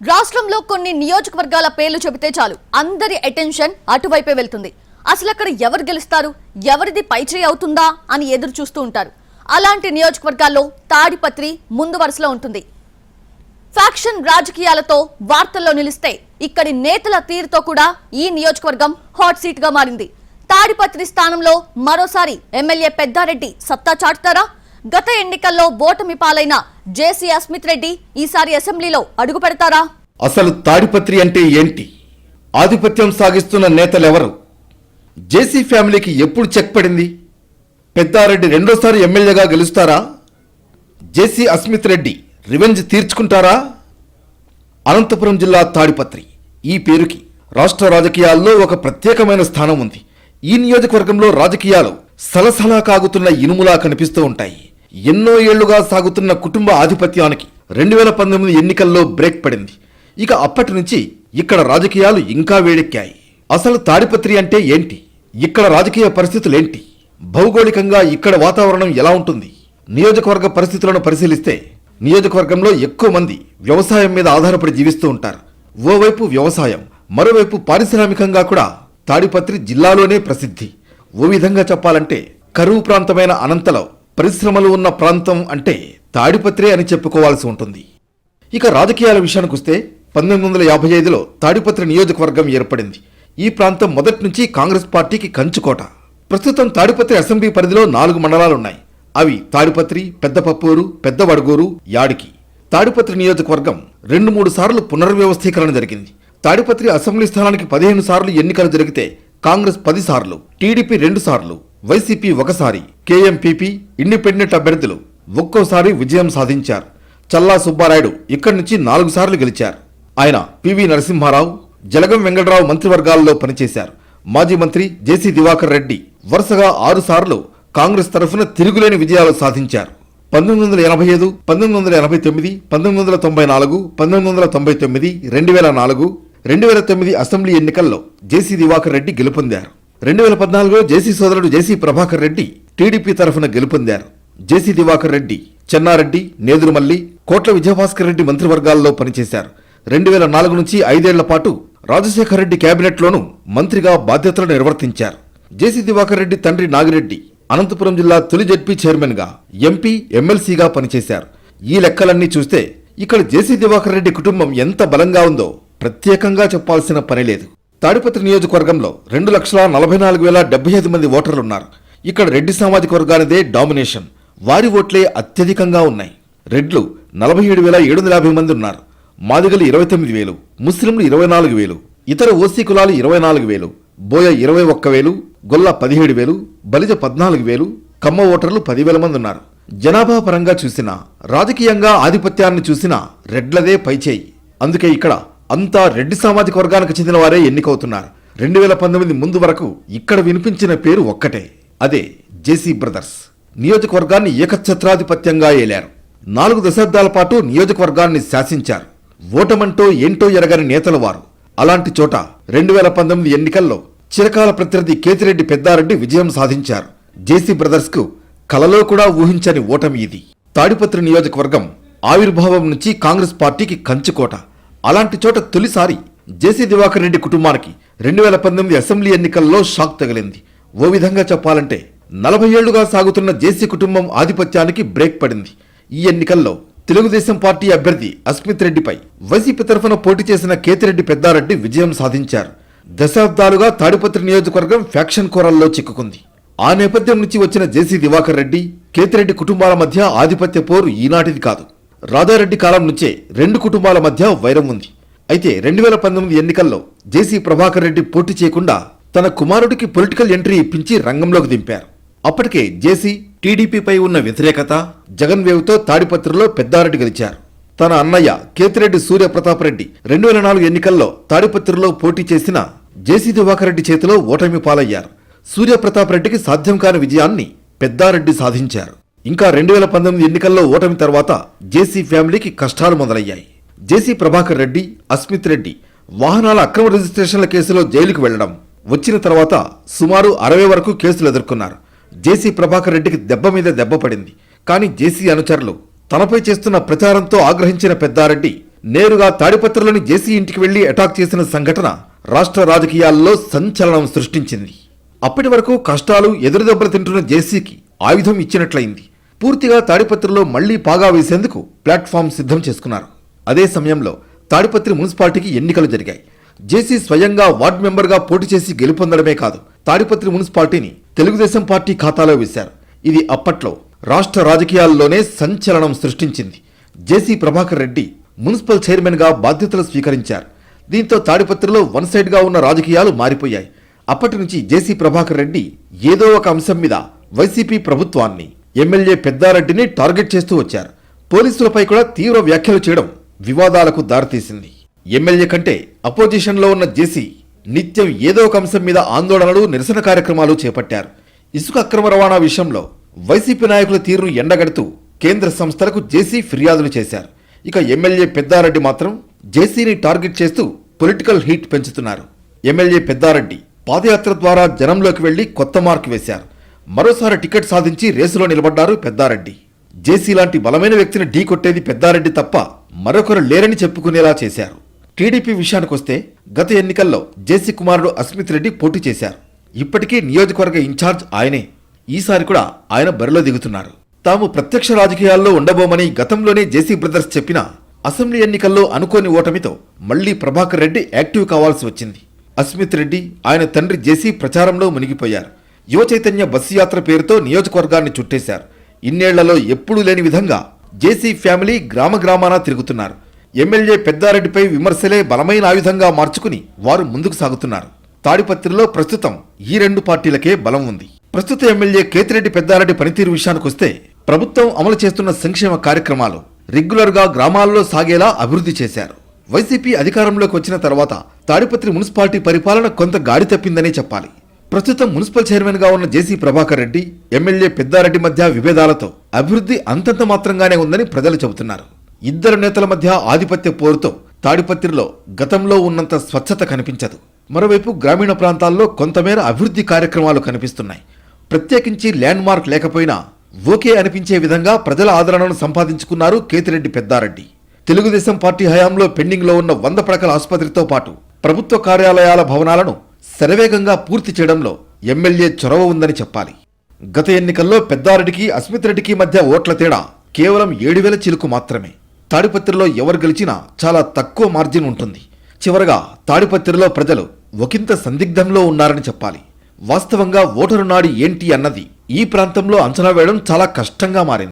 రాష్ట్రంలో కొన్ని నియోజకవర్గాల పేర్లు చెబితే చాలు. అందరి అటెన్షన్ అటువైపే వెళ్తుంది. అసలు అక్కడ ఎవరు గెలుస్తారు? ఎవరిది పైచేయి అవుతుందా అని ఎదురు చూస్తూ ఉంటారు. అలాంటి నియోజకవర్గాల్లో తాడిపత్రి ముందు వరుసలో ఉంటుంది. ఫ్యాక్షన్ రాజకీయాలతో వార్తల్లో నిలిస్తే ఇక్కడి నేతల తీరుతో కూడా ఈ నియోజకవర్గం హాట్ సీట్గా మారింది. తాడిపత్రి స్థానంలో మరోసారి ఎమ్మెల్యే పెద్దారెడ్డి సత్తా చాటుతారా? గత ఎన్నికల్లో ఓటమి పాలైన జేసీ అస్మిత్ రెడ్డి ఈసారి అసెంబ్లీలో అడుగు పెడతారా? అసలు తాడిపత్రి అంటే ఏంటి? ఆధిపత్యం సాగిస్తున్న నేతలెవరు? జేసీ ఫ్యామిలీకి ఎప్పుడు చెక్ పడింది? పెద్దారెడ్డి రెండోసారి ఎమ్మెల్యేగా గెలుస్తారా? జేసీ అస్మిత్ రెడ్డి రివెంజ్ తీర్చుకుంటారా? అనంతపురం జిల్లా తాడిపత్రి ఈ పేరుకి రాష్ట్ర రాజకీయాల్లో ఒక ప్రత్యేకమైన స్థానం ఉంది. ఈ నియోజకవర్గంలో రాజకీయాలు సలసలా కాగుతున్న ఇనుములా కనిపిస్తూ ఉంటాయి. ఎన్నో ఏళ్ళుగా సాగుతున్న కుటుంబ ఆధిపత్యానికి రెండు వేల పంతొమ్మిది ఎన్నికల్లో బ్రేక్ పడింది. ఇక అప్పటి నుంచి ఇక్కడ రాజకీయాలు ఇంకా వేడెక్కాయి. అసలు తాడిపత్రి అంటే ఏంటి? ఇక్కడ రాజకీయ పరిస్థితులేంటి? భౌగోళికంగా ఇక్కడ వాతావరణం ఎలా ఉంటుంది? నియోజకవర్గ పరిస్థితులను పరిశీలిస్తే నియోజకవర్గంలో ఎక్కువ మంది వ్యవసాయం మీద ఆధారపడి జీవిస్తూ ఉంటారు. ఓవైపు వ్యవసాయం మరోవైపు పారిశ్రామికంగా కూడా తాడిపత్రి జిల్లాలోనే ప్రసిద్ధి. ఓ విధంగా చెప్పాలంటే కరువు ప్రాంతమైన అనంతలో పరిశ్రమలు ఉన్న ప్రాంతం అంటే తాడిపత్రే అని చెప్పుకోవాల్సి ఉంటుంది. ఇక రాజకీయాల విషయానికి వస్తే పంతొమ్మిది వందల యాభై ఐదులో తాడిపత్రి నియోజకవర్గం ఏర్పడింది. ఈ ప్రాంతం మొదటి నుంచి కాంగ్రెస్ పార్టీకి కంచుకోట. ప్రస్తుతం తాడిపత్రి అసెంబ్లీ పరిధిలో నాలుగు మండలాలున్నాయి. అవి తాడిపత్రి పెద్దపప్పూరు పెద్దవడగూరు యాడికి. తాడిపత్రి నియోజకవర్గం రెండు మూడు సార్లు పునర్వ్యవస్థీకరణ జరిగింది. తాడిపత్రి అసెంబ్లీ స్థానానికి పదిహేను సార్లు ఎన్నికలు జరిగితే కాంగ్రెస్ పది సార్లు టీడీపీ రెండు సార్లు వైసీపీ ఒకసారి కేఎంపీపీ ఇండిపెండెంట్ అభ్యర్థులు ఒక్కోసారి విజయం సాధించారు. చల్లా సుబ్బారాయుడు ఇక్కడి నుంచి నాలుగు సార్లు గెలిచారు. ఆయన పివి నరసింహారావు జలగం వెంకటరావు మంత్రివర్గాల్లో పనిచేశారు. మాజీ మంత్రి జేసీ దివాకర్ రెడ్డి వరుసగా ఆరు సార్లు కాంగ్రెస్ తరఫున తిరుగులేని విజయాలు సాధించారు. పంతొమ్మిది వందల ఎనభై ఐదు పంతొమ్మిది వందల ఎనభై తొమ్మిది పంతొమ్మిది వందల తొంభై నాలుగు పంతొమ్మిది వందల తొంభై తొమ్మిది రెండు వేల నాలుగు రెండు వేల తొమ్మిది అసెంబ్లీ ఎన్నికల్లో జేసీ దివాకర్ రెడ్డి గెలుపొందారు. రెండు వేల పద్నాలుగులో జేసీ సోదరుడు జేసీ ప్రభాకర్ రెడ్డి టీడీపీ తరఫున గెలుపొందారు. జేసీ దివాకర్ రెడ్డి చెన్నారెడ్డి నేదురుమల్లి కోట్ల విజయభాస్కర్ రెడ్డి మంత్రివర్గాల్లో పనిచేశారు. రెండు వేల నాలుగు నుంచి ఐదేళ్ళ పాటు రాజశేఖర్ రెడ్డి కేబినెట్లోనూ మంత్రిగా బాధ్యతలు నిర్వర్తించారు. జేసీ దివాకర్ రెడ్డి తండ్రి నాగిరెడ్డి అనంతపురం జిల్లా తొలి జడ్పీ చైర్మన్గా ఎంపీ ఎమ్మెల్సీగా పనిచేశారు. ఈ లెక్కలన్నీ చూస్తే ఇక్కడ జేసీ దివాకర్ రెడ్డి కుటుంబం ఎంత బలంగా ఉందో ప్రత్యేకంగా చెప్పాల్సిన పని లేదు. తాడిపత్రి నియోజకవర్గంలో రెండు లక్షల నలభై నాలుగు వేల డెబ్బై ఐదు మంది ఓటర్లున్నారు. ఇక్కడ రెడ్డి సామాజిక వర్గానిదే డామినేషన్. వారి ఓట్లే అత్యధికంగా ఉన్నాయి. రెడ్లు నలభై ఏడు వేల ఏడు వందల యాభై మంది ఉన్నారు. మాదిగలు ఇరవై తొమ్మిది వేలు ముస్లింలు ఇరవై నాలుగు వేలు ఇతర ఓసీ కులాలు ఇరవై నాలుగు వేలు బోయ ఇరవై ఒక్క వేలు గొల్ల పదిహేడు వేలు బలిజ పద్నాలుగు వేలు కమ్మ ఓటర్లు పదివేల మంది ఉన్నారు. జనాభా పరంగా చూసినా రాజకీయంగా ఆధిపత్యాన్ని చూసినా రెడ్లదే పైచేయి. అందుకే ఇక్కడ అంతా రెడ్డి సామాజిక వర్గానికి చెందిన వారే ఎన్నికవుతున్నారు. రెండు వేల పంతొమ్మిది ముందు వరకు ఇక్కడ వినిపించిన పేరు ఒక్కటే. అదే జేసీ బ్రదర్స్. నియోజకవర్గాన్ని ఏకఛత్రాధిపత్యంగా ఏలారు. నాలుగు దశాబ్దాల పాటు నియోజకవర్గాన్ని శాసించారు. ఓటమంటో ఏంటో ఎరగని నేతలు వారు. అలాంటి చోట రెండు వేల పంతొమ్మిది ఎన్నికల్లో చిరకాల ప్రత్యర్థి కేతిరెడ్డి పెద్దారెడ్డి విజయం సాధించారు. జేసీ బ్రదర్స్కు కలలో కూడా ఊహించని ఓటమి ఇది. తాడిపత్రి నియోజకవర్గం ఆవిర్భావం నుంచి కాంగ్రెస్ పార్టీకి కంచుకోట. అలాంటి చోట తొలిసారి జేసీ దివాకర్ రెడ్డి కుటుంబానికి రెండు వేల పంతొమ్మిది అసెంబ్లీ ఎన్నికల్లో షాక్ తగిలింది. ఓ విధంగా చెప్పాలంటే నలభై ఏళ్ళుగా సాగుతున్న జేసీ కుటుంబం ఆధిపత్యానికి బ్రేక్ పడింది. ఈ ఎన్నికల్లో తెలుగుదేశం పార్టీ అభ్యర్థి అస్మిత్ రెడ్డిపై వైసీపీ తరఫున పోటీ చేసిన కేతిరెడ్డి పెద్దారెడ్డి విజయం సాధించారు. దశాబ్దాలుగా తాడిపత్రి నియోజకవర్గం ఫ్యాక్షన్ కోరల్లో చిక్కుకుంది. ఆ నేపథ్యం నుంచి వచ్చిన జేసీ దివాకర్ రెడ్డి కేతిరెడ్డి కుటుంబాల మధ్య ఆధిపత్య పోరు ఈనాటిది కాదు. రాజారెడ్డి కాలం నుంచే రెండు కుటుంబాల మధ్య వైరం ఉంది. అయితే రెండు వేల పంతొమ్మిది ఎన్నికల్లో జేసీ ప్రభాకర్ రెడ్డి పోటీ చేయకుండా తన కుమారుడికి పొలిటికల్ ఎంట్రీ ఇప్పించి రంగంలోకి దింపారు. అప్పటికే జేసీ టీడీపీపై ఉన్న వ్యతిరేకత జగన్ వేవ్తో తాడిపత్రిలో పెద్దారెడ్డి గెలిచారు. తన అన్నయ్య కేతిరెడ్డి సూర్యప్రతాప్ రెడ్డి రెండు వేల నాలుగు ఎన్నికల్లో తాడిపత్రిలో పోటీ చేసిన జేసీ దివాకర్ రెడ్డి చేతిలో ఓటమి పాలయ్యారు. సూర్యప్రతాప్ రెడ్డికి సాధ్యం కాని విజయాన్ని పెద్దారెడ్డి సాధించారు. ఇంకా రెండు వేల పంతొమ్మిది ఎన్నికల్లో ఓటమి తర్వాత జేసీ ఫ్యామిలీకి కష్టాలు మొదలయ్యాయి. జేసీ ప్రభాకర్ రెడ్డి అస్మిత్ రెడ్డి వాహనాల అక్రమ రిజిస్ట్రేషన్ల కేసులో జైలుకు వెళ్ళడం వచ్చిన తర్వాత సుమారు అరవై వరకు కేసులు ఎదుర్కొన్నారు. జేసీ ప్రభాకర్ రెడ్డికి దెబ్బ మీద దెబ్బ పడింది. కానీ జేసీ అనుచరులు తనపై చేస్తున్న ప్రచారంతో ఆగ్రహించిన పెద్దారెడ్డి నేరుగా తాడిపత్రలోని జేసీ ఇంటికి వెళ్ళి అటాక్ చేసిన సంఘటన రాష్ట్ర రాజకీయాల్లో సంచలనం సృష్టించింది. అప్పటి వరకు కష్టాలు ఎదురుదెబ్బలు తింటున్న జేసీకి ఆయుధం ఇచ్చినట్లయింది. పూర్తిగా తాడిపత్రిలో మళ్ళీ పాగా వేసేందుకు ప్లాట్ఫామ్ సిద్ధం చేసుకున్నారు. అదే సమయంలో తాడిపత్రి మున్సిపాలిటీకి ఎన్నికలు జరిగాయి. జేసీ స్వయంగా వార్డు మెంబర్గా పోటీ చేసి గెలుపొందడమే కాదు తాడిపత్రి మున్సిపాలిటీని తెలుగుదేశం పార్టీ ఖాతాలో వేశారు. ఇది అప్పట్లో రాష్ట్ర రాజకీయాల్లోనే సంచలనం సృష్టించింది. జేసీ ప్రభాకర్ రెడ్డి మున్సిపల్ చైర్మన్గా బాధ్యతలు స్వీకరించారు. దీంతో తాడిపత్రిలో వన్ సైడ్గా ఉన్న రాజకీయాలు మారిపోయాయి. అప్పటి నుంచి జేసీ ప్రభాకర్ రెడ్డి ఏదో ఒక అంశం మీద వైసీపీ ప్రభుత్వాన్ని ఎమ్మెల్యే పెద్దారెడ్డిని టార్గెట్ చేస్తూ వచ్చారు. పోలీసులపై కూడా తీవ్ర వ్యాఖ్యలు చేయడం వివాదాలకు దారితీసింది. ఎమ్మెల్యే కంటే అపోజిషన్లో ఉన్న జేసీ నిత్యం ఏదో ఒక అంశం మీద ఆందోళనలు నిరసన కార్యక్రమాలు చేపట్టారు. ఇసుక అక్రమ రవాణా విషయంలో వైసీపీ నాయకుల తీరును ఎండగడుతూ కేంద్ర సంస్థలకు జేసీ ఫిర్యాదులు చేశారు. ఇక ఎమ్మెల్యే పెద్దారెడ్డి మాత్రం జేసీని టార్గెట్ చేస్తూ పొలిటికల్ హీట్ పెంచుతున్నారు. ఎమ్మెల్యే పెద్దారెడ్డి పాదయాత్ర ద్వారా జనంలోకి వెళ్ళి కొత్త మార్కు వేశారు. మరోసారి టికెట్ సాధించి రేసులో నిలబడ్డారు పెద్దారెడ్డి. జేసీ లాంటి బలమైన వ్యక్తిని ఢీ కొట్టేది పెద్దారెడ్డి తప్ప మరొకరు లేరని చెప్పుకునేలా చేశారు. టీడీపీ విషయానికొస్తే గత ఎన్నికల్లో జేసీ కుమారుడు అస్మిత్ రెడ్డి పోటీ చేశారు. ఇప్పటికీ నియోజకవర్గ ఇన్ఛార్జ్ ఆయనే. ఈసారి కూడా ఆయన బరిలో దిగుతున్నారు. తాము ప్రత్యక్ష రాజకీయాల్లో ఉండబోమని గతంలోనే జేసీ బ్రదర్స్ చెప్పినా అసెంబ్లీ ఎన్నికల్లో అనుకోని ఓటమితో మళ్ళీ ప్రభాకర్ రెడ్డి యాక్టివ్ కావాల్సి వచ్చింది. అస్మిత్ రెడ్డి ఆయన తండ్రి జేసీ ప్రచారంలో మునిగిపోయారు. యువ చైతన్య బస్సు యాత్ర పేరుతో నియోజకవర్గాన్ని చుట్టేశారు. ఇన్నేళ్ళలో ఎప్పుడూ లేని విధంగా జేసీ ఫ్యామిలీ గ్రామ గ్రామాన తిరుగుతున్నారు. ఎమ్మెల్యే పెద్దారెడ్డిపై విమర్శలే బలమైన ఆయుధంగా మార్చుకుని వారు ముందుకు సాగుతున్నారు. తాడిపత్రిలో ప్రస్తుతం ఈ రెండు పార్టీలకే బలం ఉంది. ప్రస్తుత ఎమ్మెల్యే కేతిరెడ్డి పెద్దారెడ్డి పనితీరు విషయానికొస్తే ప్రభుత్వం అమలు చేస్తున్న సంక్షేమ కార్యక్రమాలు రెగ్యులర్గా గ్రామాల్లో సాగేలా అభివృద్ధి చేశారు. వైసీపీ అధికారంలోకి వచ్చిన తర్వాత తాడిపత్రి మున్సిపాలిటీ పరిపాలన కొంత గాడి తప్పిందనే చెప్పాలి. ప్రస్తుతం మున్సిపల్ చైర్మన్గా ఉన్న జేసీ ప్రభాకర్ రెడ్డి ఎమ్మెల్యే పెద్దారెడ్డి మధ్య విభేదాలతో అభివృద్ధి అంతంత మాత్రంగానే ఉందని ప్రజలు చెబుతున్నారు. ఇద్దరు నేతల మధ్య ఆధిపత్య పోరుతో తాడిపత్రిలో గతంలో ఉన్నంత స్వచ్ఛత కనిపించదు. మరోవైపు గ్రామీణ ప్రాంతాల్లో కొంతమేర అభివృద్ధి కార్యక్రమాలు కనిపిస్తున్నాయి. ప్రత్యేకించి ల్యాండ్ మార్క్ లేకపోయినా ఓకే అనిపించే విధంగా ప్రజల ఆదరణను సంపాదించుకున్నారు కేతిరెడ్డి పెద్దారెడ్డి. తెలుగుదేశం పార్టీ హయాంలో పెండింగ్లో ఉన్న వంద పడకల ఆసుపత్రితో పాటు ప్రభుత్వ కార్యాలయాల భవనాలను శరవేగంగా పూర్తి చేయడంలో ఎమ్మెల్యే చొరవ ఉందని చెప్పాలి. గత ఎన్నికల్లో పెద్దారెడ్డికి అస్మిత్ రెడ్డికి మధ్య ఓట్ల తేడా కేవలం ఏడు వేల చిలుకు మాత్రమే. తాడిపత్రిలో ఎవరు గెలిచినా చాలా తక్కువ మార్జిన్ ఉంటుంది. చివరగా తాడిపత్రిలో ప్రజలు ఒకంత సందిగ్ధంలో ఉన్నారని చెప్పాలి. వాస్తవంగా ఓటరు నాడి ఏంటి అన్నది ఈ ప్రాంతంలో అంచనా వేయడం చాలా కష్టంగా మారింది.